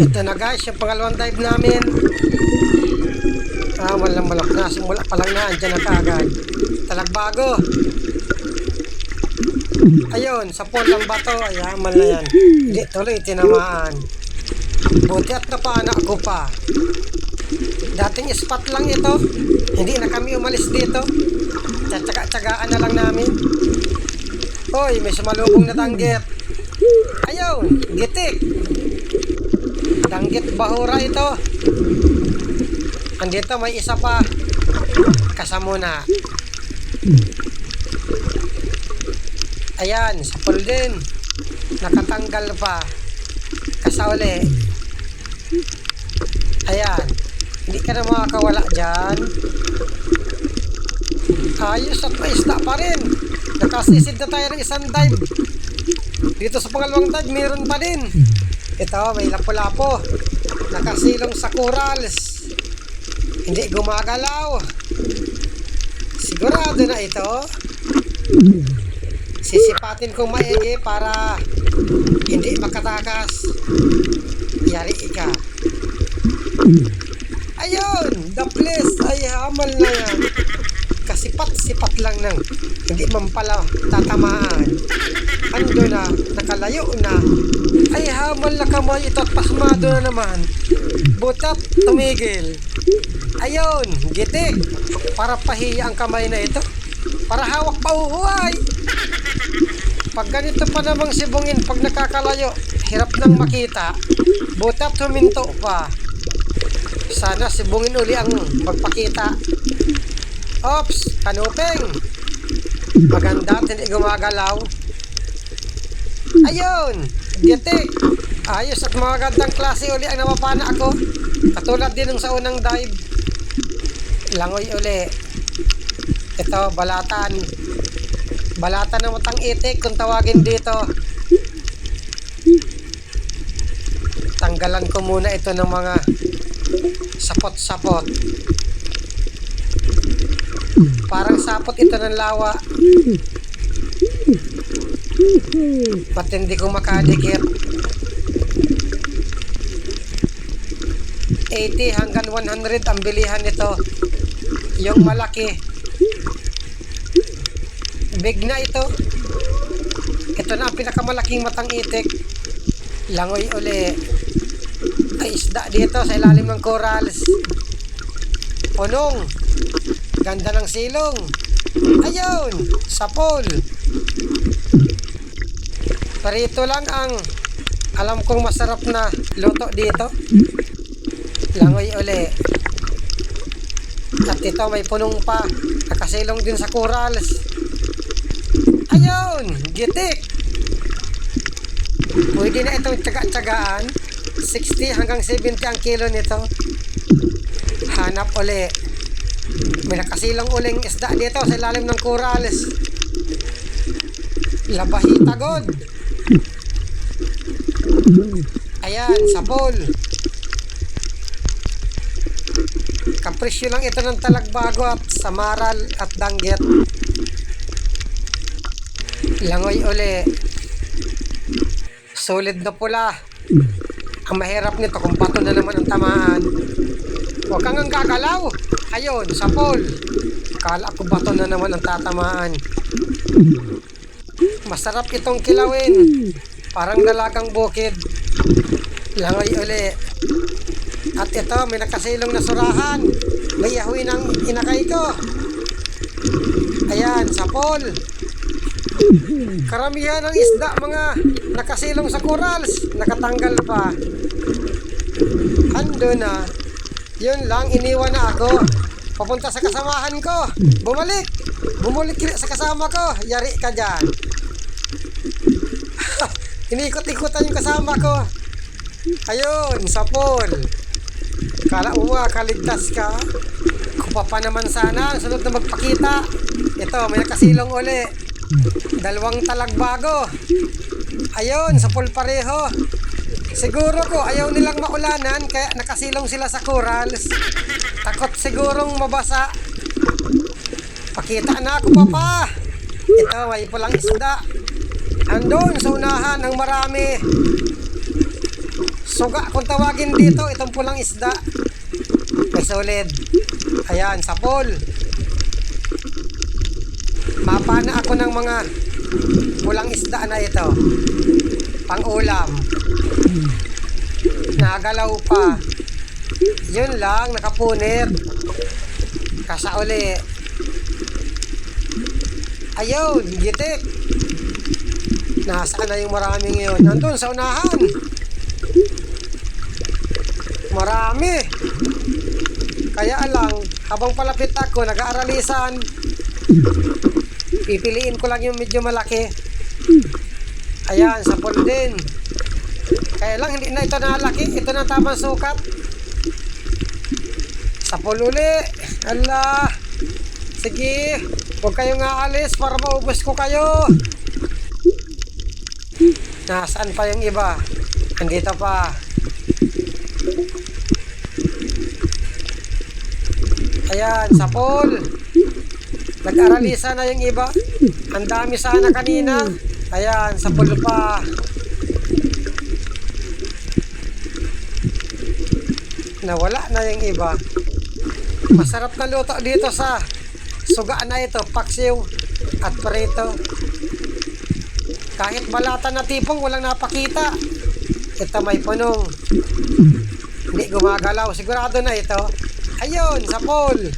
Ito na guys, yung pangalawang dive namin. Ah, walang malak na. Simula pa lang na, andyan na kaagad. Talagbago. Ayun, sa pool ng bato. Ayaman na yan. Hindi tuloy tinamaan. Buti at napaanak ko pa. Dating spot lang ito. Hindi na kami umalis dito. Tsatsaga-tsagaan na lang namin. Hoy, may sumalubong na tanggit. Ayaw, gitik. Danggit bahura ito. Andito may isa pa. Kasamo na. Ayan, sa pool din. Nakatanggal pa. Kasauli. Ayan. Hindi ka na makakawala dyan. Ayos at may isda pa rin. Nakasisid na tayo ng isang dive. Dito sa pangalawang dive, meron pa din. Ito, may lapo-lapo. Nakasilong sa corals. Hindi gumagalaw. Sigurado na ito. Sisipatin kong maigi para hindi makatakas. Yari ka. Ayun! The place ay hamal na yan. Kasipat-sipat lang nang hindi man pala tatamaan. Ando na, nakalayo na. Ay hamal na kamay ito at pasmado na naman. Butat, tumigil. Ayun, gitik. Para pahiya ang kamay na ito. Para hawak pa uhuay. Pag ganito pa namang sibungin, pag nakakalayo, hirap nang makita. Butat huminto pa. Sana sibungin uli ang magpakita. Ops, kanuping. Maganda hindi gumagalaw. Ayun, gitik. Ayos at magandang klase uli ang napapana ako. Katulad din nung sa unang dive. Langoy uli. Ito, balatan. Balatan ng matang itik kung tawagin dito. Tanggalan ko muna ito ng mga sapot-sapot. Parang sapot ito ng lawa. Matindi kong makadikit. 80 hanggang 100 ang bilihan nito. Yung malaki. Big na ito. Ito na ang pinakamalaking matang itik. Langoy uli. Ay isda dito sa ilalim ng corals. Punong. Ganda ng silong. Ayun, sapol. Parito lang ang alam kong masarap na luto dito. Langoy uli. At ito may punong pa. Nakasilong din sa corals. Ayun, gitik. Pwede na itong tsaga-tsagaan. 60 hanggang 70 ang kilo nito. Hanap uli. May nakasilang uling isda dito sa ilalim ng corals. Labahita god. Ayan, sapol. Kapresyo lang ito ng talagbago at samaral at danggit. Langoy uli. Solid na pula. Ang mahirap nito kung pato na naman ang tamaan. Huwag kang ang gagalaw. Ayun, sapol. Kala ko bato na naman ang tatamaan. Masarap itong kilawin. Parang dalagang bukid. Langoy uli. At ito, may nakasilong na surahan. May yahoy ng inakay ko. Ayan, sapol. Karamihan ng isda mga nakasilong sa corals, nakatanggal pa. Ando na. Yun lang, iniwan na ako. Papunta sa kasamahan ko. Bumalik. Bumalik sa kasama ko. Yari ka dyan. Inikot-ikutan yung kasama ko. Ayun, sapol. Kala mo makakaligtas ka. Kupa pa naman sana. Sunod na magpakita. Ito, may nakasilong uli. Dalawang talagbago. Ayun, sa pareho. Siguro ko ayaw nilang maulanan kaya nakasilong sila sa corals. Takot sigurong mabasa. Pakita na ako papa. Ito, may pulang isda. Andun sa unahan ng marami. Suga kung tawagin dito, itong pulang isda. May solid. Ayan, sapol. Mapana ako ng mga pulang isda na ito. Pang-ulam. Nagalaw pa. Yun lang, nakapunit. Kasa uli. Ayun, gitik. Nasaan na yung maraming yun? Nandun sa unahan. Marami. Kaya lang, habang palapit ako, nag-aaralisan, pipiliin ko lang yung medyo malaki. Ayan, sapol din. Kaya lang, hindi na ito nalaki. Ito na tamang sukat. Sapol uli. Ala. Sige. Huwag kayong aalis para maubos ko kayo. Nasaan pa yung iba? Andito pa. Ayan, sapol. Nag-aralisa na yung iba. Ang dami sana kanina. Ayan, sapol pa. Nawala na yung iba. Masarap na luto dito sa sugaan na ito, paksiw at prito. Kahit balatan na tipong walang napakita. Ito may punong. Hindi gumagalaw. Sigurado na ito. Ayun, sa pool.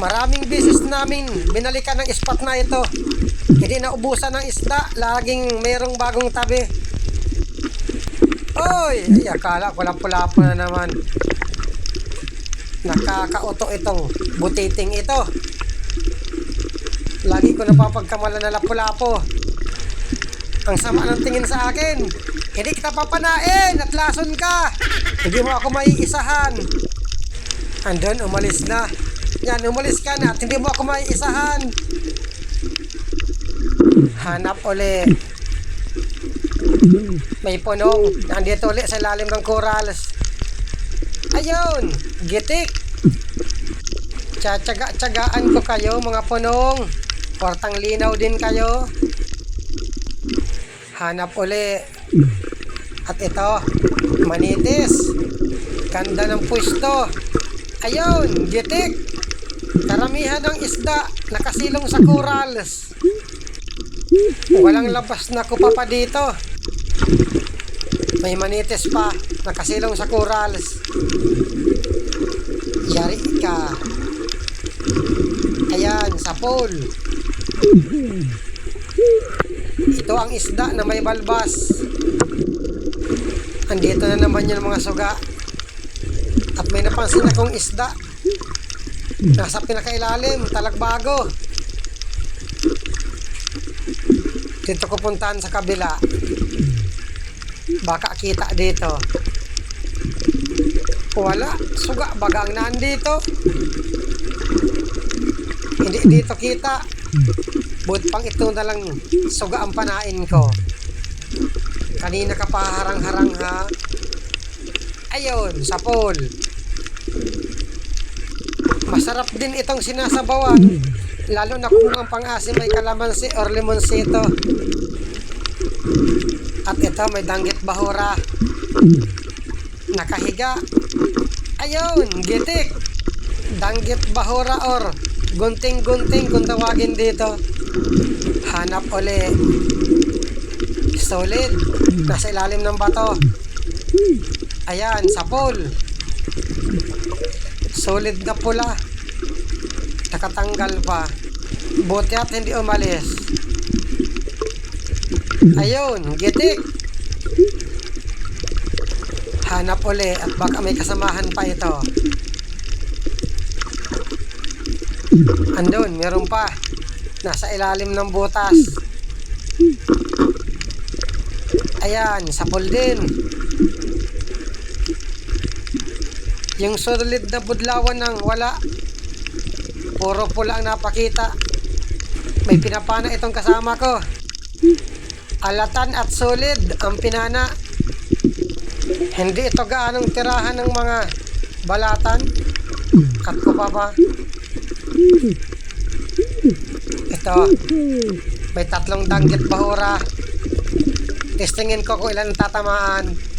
Maraming beses namin binalikan ng spot na ito. Hindi naubusan ng isda. Laging merong bagong tabi. Oy! Ay, akala ko lang pula-po na naman. Nakakauto itong butiting ito. Lagi ko napapagkamala na lapu-lapo. Ang sama ng tingin sa akin. Hindi kita papanain at lason ka. Hindi mo ako maiisahan. Andun, umalis na. Yan, umalis ka na at hindi mo ako maiisahan. Hanap uli. May punong. Nandito uli sa lalim ng corals. Ayun, gitik. Tsatsaga-tsagaan ko kayo mga punong. Portang linaw din kayo. Hanap uli. At ito, manitis. Ganda ng pwesto. Ayun, gitik. Karamihan ng isda nakasilong sa corals. Walang labas na kupa pa dito. May manitis pa nakasilong sa corals. Yari ka. Ayan, sa pool. Ito ang isda na may balbas. Andito na naman yung mga suga. At may napansin akong isda. Nasa pinakailalim, talagbago. Dito ko puntahan sa kabila. Baka kita dito. Wala, suga, bagang nandito. Hindi dito kita. But pang ito na lang suga ang panain ko. Kanina ka pa harang-harang ha. Ayun, sa pool. Masarap din itong sinasabawan. Lalo na kung ang pang-asim may kalamansi or limonsito. At ito may danggit bahura. Nakahiga. Ayun, gitik. Danggit bahura or gunting-gunting kung tawagin dito. Hanap uli. Solid. Nasa ilalim ng bato. Ayan, sa pool. Solid na pula. Nakatanggal pa. Buti at hindi umalis. Ayun, gitik. Hanap uli at baka may kasamahan pa ito. Andun, meron pa. Nasa ilalim ng butas. Ayan, sapol din. Yung solid na budlawan ng wala. Puro pula ang napakita. May pinapana itong kasama ko. Alatan at solid ang pinana. Hindi ito gaanong tirahan ng mga balatan. Kat ko pa ba? Ito. May tatlong danggit bahura. Testingin ko kung ilan tatamaan.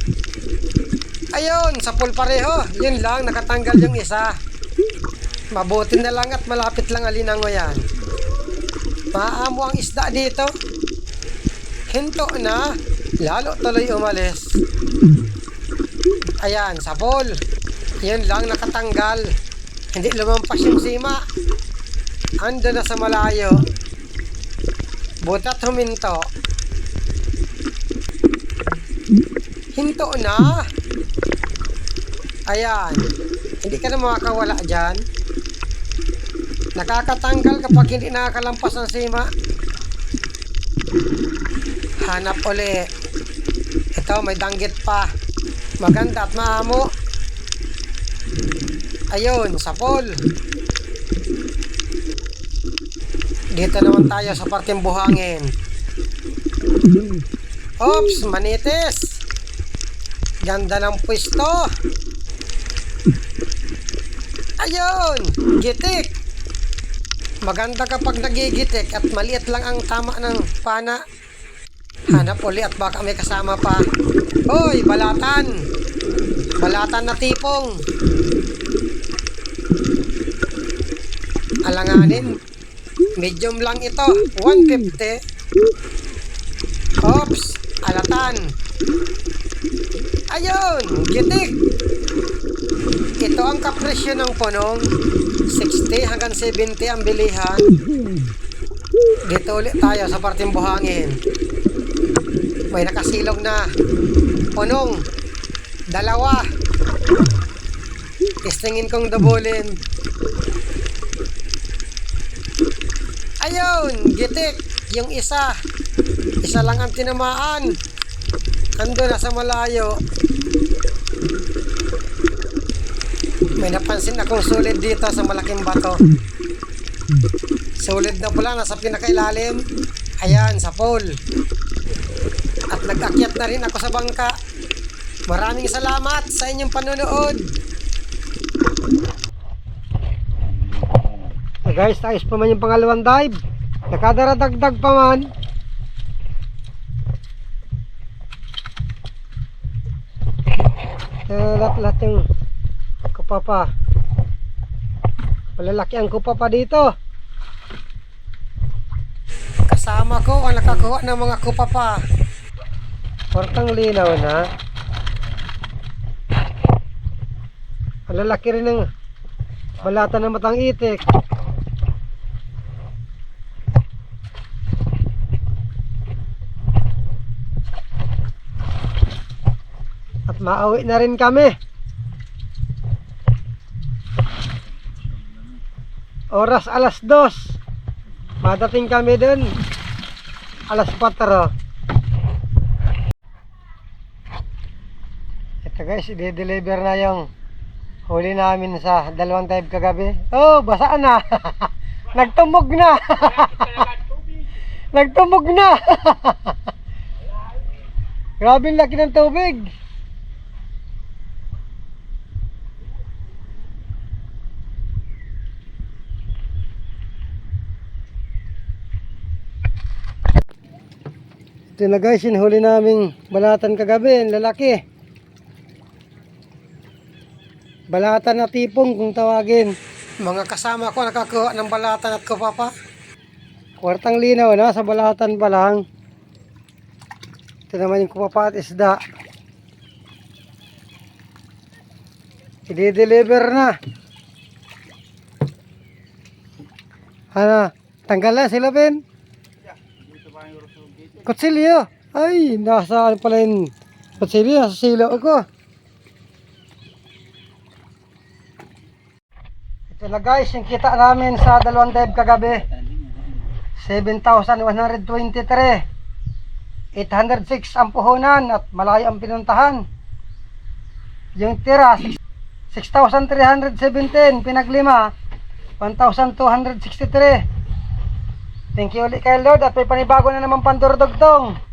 Ayun, sa pool pareho. Yun lang, nakatanggal yung isa. Mabuti na lang at malapit lang alinango yan. Maamo ang isda dito. Hinto na. Lalo tuloy umalis. Ayan, sa pool. Yun lang, nakatanggal. Hindi lumampas yung sima. Ando na sa malayo. Butat huminto. Hinto na. Ayan. Hindi ka na makakawala dyan. Nakakatanggal kapag hindi nakakalampas ng sima. Hanap uli. Ito, may danggit pa. Maganda at maamo. Ayun, sa pool. Dito naman tayo sa parteng buhangin. Oops, manitis. Ganda ng pwesto. Ayun, gitik. Maganda kapag nagigitik at maliit lang ang tama ng pana. Hanap uli at baka may kasama pa. Hoy, balatan. Balatan na tipong. Alanganin. Medium lang ito. 150. Oops, alatan. Ayun, gitik. Ang kapresyo ng punong. 60 hanggang 70 ang bilihan. Dito ulit tayo sa parteng buhangin. May nakasilog na. Punong. Dalawa. Testingin kong dabulin. Ayun, gitik. Yung isa. Isa lang ang tinamaan. Ando na sa malayo. May napansin akong sulit dito sa malaking bato. Sulit na pula, nasa pinakailalim. Ayan, sa pole. At nag-akyat na rin ako sa bangka. Maraming salamat sa inyong panonood. So guys, ayos pa man yung pangalawang dive. Nakadaragdag pa man. Eh, lahat-lahat yung kupapa. Malalaki ang kupapa dito. Kasama ko ang nakakuha ng mga kupapa. Portang linaw na. Malalaki rin ng balata ng matang itik. At maawi na rin kami. Oras alas dos. Madating kami dun. Alas 4. Ito guys, i-deliver na yung huli namin sa dalawang dive kagabi. Oh, basa na. Nagtumog na. Nagtumog na. Grabe laki ng tubig. Ito na guys, yung huli naming balatan kagabi, lalaki. Balatan na tipong kung tawagin. Mga kasama ko nakakuha ng balatan at kupapa. Kwartang linaw na, sa balatan pa lang. Ito naman yung kupapa at isda. I-deliver na. Ano, tanggal na sila, Ben? Kutsilyo. Ay, nasa ano pala yung kutsilyo, nasa silo ko. Ito na guys, yung kita namin sa dalawang dive kagabi. 7,123. 806 ang puhunan at malayo ang pinuntahan. Yung tira, 6,317. Pinaglima, 1,263. Thank you ulit kay Lord at may panibago na naman pandurdugtong.